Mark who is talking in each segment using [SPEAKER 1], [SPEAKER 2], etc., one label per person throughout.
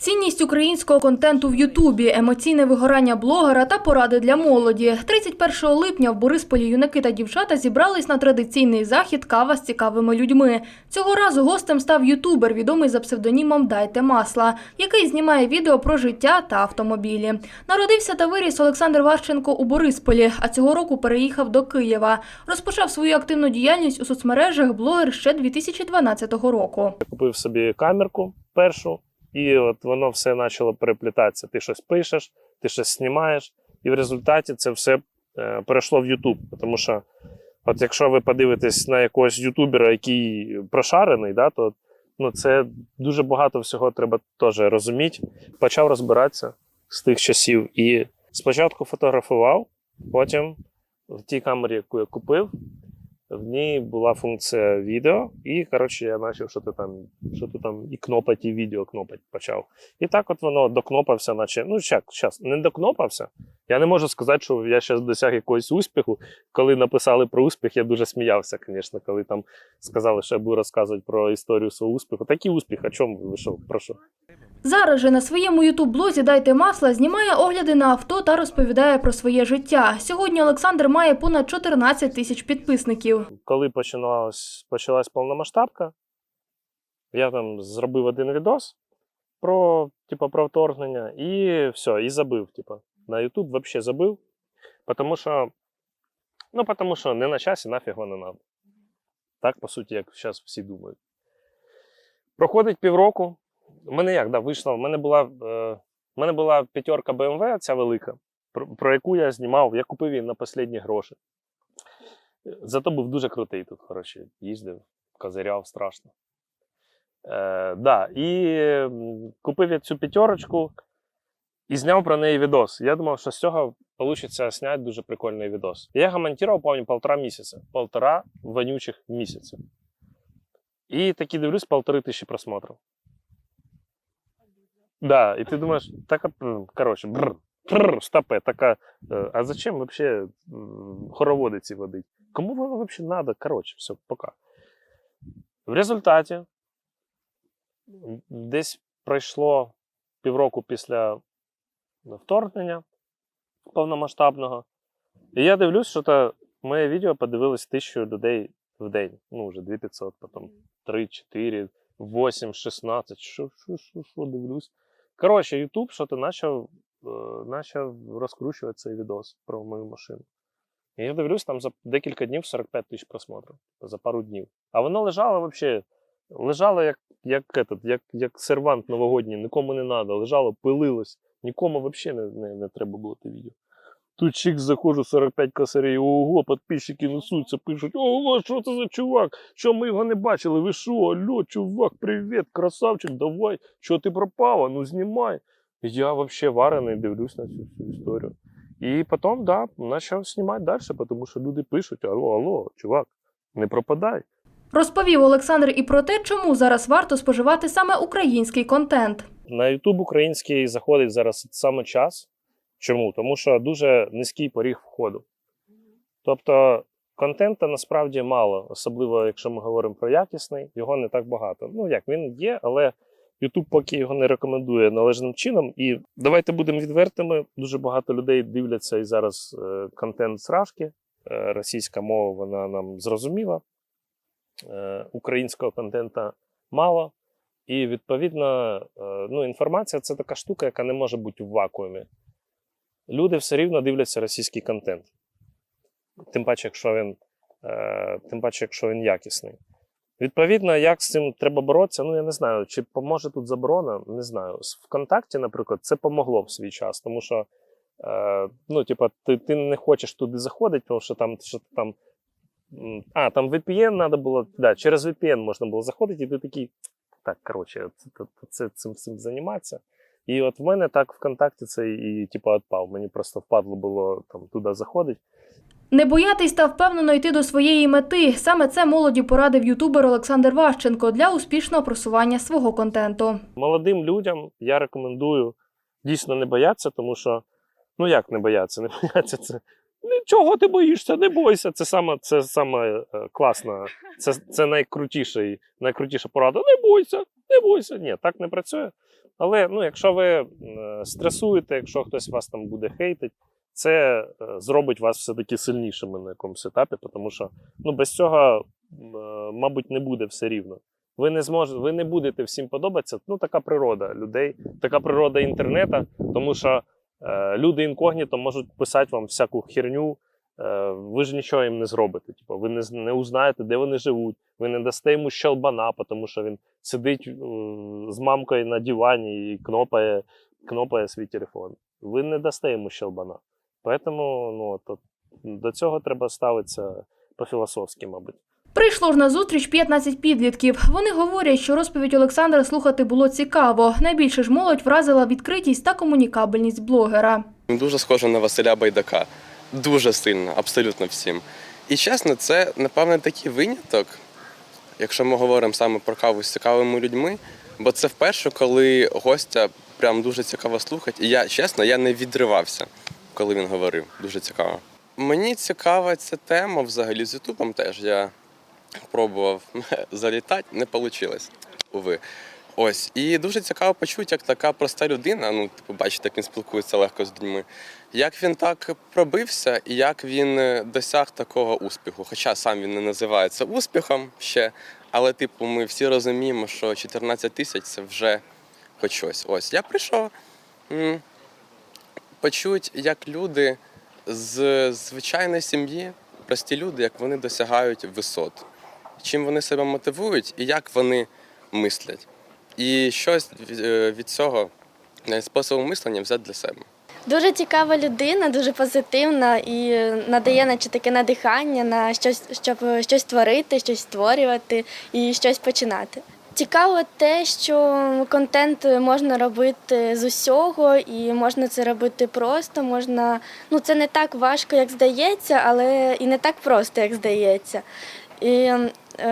[SPEAKER 1] Цінність українського контенту в Ютубі, емоційне вигорання блогера та поради для молоді. 31 липня в Борисполі юнаки та дівчата зібрались на традиційний захід кава з цікавими людьми. Цього разу гостем став ютубер, відомий за псевдонімом Дайте масла, який знімає відео про життя та автомобілі. Народився та виріс Олександр Ващенко у Борисполі, а цього року переїхав до Києва. Розпочав свою активну діяльність у соцмережах блогер ще 2012 року.
[SPEAKER 2] купив собі камерку першу, і от воно все почало переплітатися. Ти щось пишеш, ти щось знімаєш, і в результаті це все е, перейшло в YouTube. Тому що, от якщо ви подивитесь на якогось ютубера, який прошарений, да, то ну, це дуже багато всього треба теж розуміти. Почав розбиратися з тих часів. І спочатку фотографував, потім в тій камері, яку я купив, в ній була функція відео, і коротше я почав що там, що там і кнопать, і відео кнопать почав. І так от воно докнопався, наче. Ну, як, час не докнопався. Я не можу сказати, що я зараз досяг якогось успіху. Коли написали про успіх, я дуже сміявся, звісно, коли там сказали, що я буду розказувати про історію свого успіху. Такий успіх, о чому ви що? Про що?
[SPEAKER 1] Зараз же на своєму ютуб-блозі Дайте масла знімає огляди на авто та розповідає про своє життя. Сьогодні Олександр має понад 14 тисяч підписників.
[SPEAKER 2] коли починалась, почалась повномасштабка, я там зробив один відос про, типу, про вторгнення, і все, і забив. Типу. На YouTube взагалі забив. Тому що, ну, потому що не на часі, нафіг воно надо. Так, по суті, як зараз всі думають. Проходить півроку. У мене як, да, вийшло. У мене була, е, в мене була п'ятерка BMW, ця велика, про, про яку я знімав, я купив її на останні гроші. Зато був дуже крутий тут, коротше, їздив, козиряв страшно. Е, да, і купив я цю п'ятерочку і зняв про неї відос. Я думав, що з цього вийде зняти дуже прикольний відос. Я його монтував, пам'ятаю, полтора місяця. Полтора вонючих місяця. І такі дивлюсь, полтори тисячі просмотрів. Да, і ти думаєш, така, коротше, бррр, бррр, стопе, така, е, а зачем м, хороводи ці водить? Кому воно вообще надо? Коротше, все, пока. В результаті десь пройшло півроку після вторгнення повномасштабного. І я дивлюсь, що та моє відео подивилось тисячу людей в день. Ну, вже 2500, потім 3, 4, 8, 16. Що, що, що, що дивлюсь? Коротше, YouTube що-то почав, е, почав розкручувати цей відос про мою машину. І я дивлюсь, там за декілька днів 45 тисяч просмотрів за пару днів. А воно лежало взагалі, лежало як, як, этот, як, як сервант новогодній, нікому не треба, лежало, пилилось, нікому взагалі не, не, не треба було те відео. Тут чик заходжу, 45 косарей, ого, підписчики несуться, пишуть, ого, що це за чувак? Що ми його не бачили? Ви що? Алло, чувак, привіт, красавчик, давай, що ти пропала? Ну знімай. Я взагалі варений, дивлюсь на цю, цю історію. І потім, да, почав знімати далі, тому що люди пишуть: алло, алло, чувак, не пропадай.
[SPEAKER 1] Розповів Олександр і про те, чому зараз варто споживати саме український контент.
[SPEAKER 2] На YouTube український заходить зараз саме час. Чому? Тому що дуже низький поріг входу. Тобто контента насправді мало, особливо якщо ми говоримо про якісний, його не так багато. Ну як він є, але YouTube поки його не рекомендує належним чином. І давайте будемо відвертими. Дуже багато людей дивляться і зараз е, контент з Рашки. Е, російська мова вона нам зрозуміла. Е, українського контента мало. І відповідно, е, ну, інформація це така штука, яка не може бути в вакуумі. Люди все рівно дивляться російський контент. Тим паче, якщо він, е, тим паче, якщо він якісний. Відповідно, як з цим треба боротися, ну я не знаю, чи поможе тут заборона, не знаю. ВКонтакті, наприклад, це помогло в свій час, тому що е, ну, типа, ти, ти не хочеш туди заходити, тому що там що там. А, там VPN треба було. Да, через VPN можна було заходити, і ти такий. Так, коротше, це, цим, цим займатися. І от в мене так ВКонтакті це і, типу, відпав. Мені просто впадло було там туди заходити.
[SPEAKER 1] Не боятись та впевнено йти до своєї мети. Саме це молоді порадив ютубер Олександр Ващенко для успішного просування свого контенту.
[SPEAKER 2] Молодим людям я рекомендую дійсно не боятися, тому що, ну як не боятися? Не боятися це. Нічого ти боїшся, не бойся. Це саме, це саме е, класна, це, це найкрутіший, найкрутіша порада. Не бойся, не бойся. Ні, так не працює. Але ну, якщо ви е, стресуєте, якщо хтось вас там буде хейтить, це е, зробить вас все-таки сильнішими на якомусь етапі, тому що ну, без цього, мабуть, не буде все рівно. Ви не зможете, ви не будете всім подобатися. Ну, така природа людей, така природа інтернету, тому що люди інкогніто можуть писати вам всяку херню. Е, ви ж нічого їм не зробите. Типу, ви не, не узнаєте, де вони живуть, ви не дасте йому щелбана, тому що він сидить е, з мамкою на дивані і кнопає, кнопає свій телефон. Ви не дасте йому щелбана. Поэтому ну, то, до цього треба ставитися по-філософськи, мабуть.
[SPEAKER 1] Прийшло ж на зустріч 15 підлітків. Вони говорять, що розповідь Олександра слухати було цікаво. Найбільше ж молодь вразила відкритість та комунікабельність блогера.
[SPEAKER 3] Дуже схоже на Василя Байдака. Дуже сильно, абсолютно всім. І чесно, це, напевне, такий виняток, якщо ми говоримо саме про каву з цікавими людьми, бо це вперше, коли гостя прям дуже цікаво слухати. І я, чесно, я не відривався, коли він говорив. Дуже цікаво. Мені цікава ця тема взагалі з Ютубом теж. Я пробував залітати, не вийшло, уви. Ось, і дуже цікаво почути, як така проста людина, ну, типу, бачите, як він спілкується легко з людьми, як він так пробився і як він е, досяг такого успіху. Хоча сам він не називає це успіхом ще, але, типу, ми всі розуміємо, що 14 тисяч це вже хоч щось. Ось, я прийшов почути, як люди з звичайної сім'ї, прості люди, як вони досягають висот, чим вони себе мотивують і як вони мислять. І щось від- е, цього е, способу мислення взяти для себе.
[SPEAKER 4] Дуже цікава людина, дуже позитивна і надає наче таке надихання на щось, щоб щось творити, щось створювати і щось починати. Цікаво те, що контент можна робити з усього, і можна це робити просто. Можна, ну це не так важко, як здається, але і не так просто, як здається. І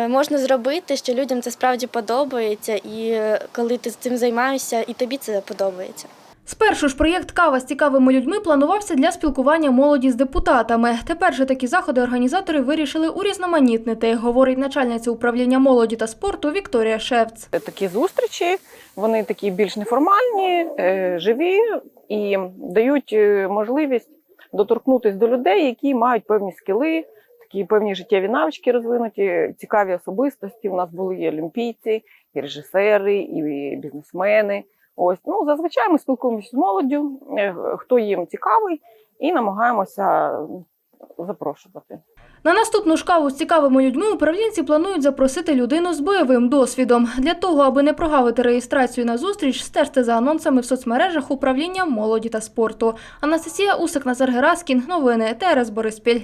[SPEAKER 4] можна зробити, що людям це справді подобається, і е, коли ти з цим займаєшся, і тобі це подобається.
[SPEAKER 1] Спершу ж проєкт Кава з цікавими людьми планувався для спілкування молоді з депутатами. Тепер же такі заходи організатори вирішили урізноманітнити, говорить начальниця управління молоді та спорту Вікторія Шевц.
[SPEAKER 5] такі зустрічі, вони такі більш неформальні, е, живі і дають е, можливість доторкнутися до людей, які мають певні скіли, такі певні життєві навички розвинуті, цікаві особистості. У нас були і олімпійці, і режисери, і бізнесмени. Ось ну зазвичай ми спілкуємося з молоддю, е, хто їм цікавий, і намагаємося запрошувати.
[SPEAKER 1] На наступну ж каву з цікавими людьми управлінці планують запросити людину з бойовим досвідом. Для того, аби не прогавити реєстрацію на зустріч, стежте за анонсами в соцмережах управління молоді та спорту. Анастасія Усик, Назар Гераскін. Новини ТРС Бориспіль.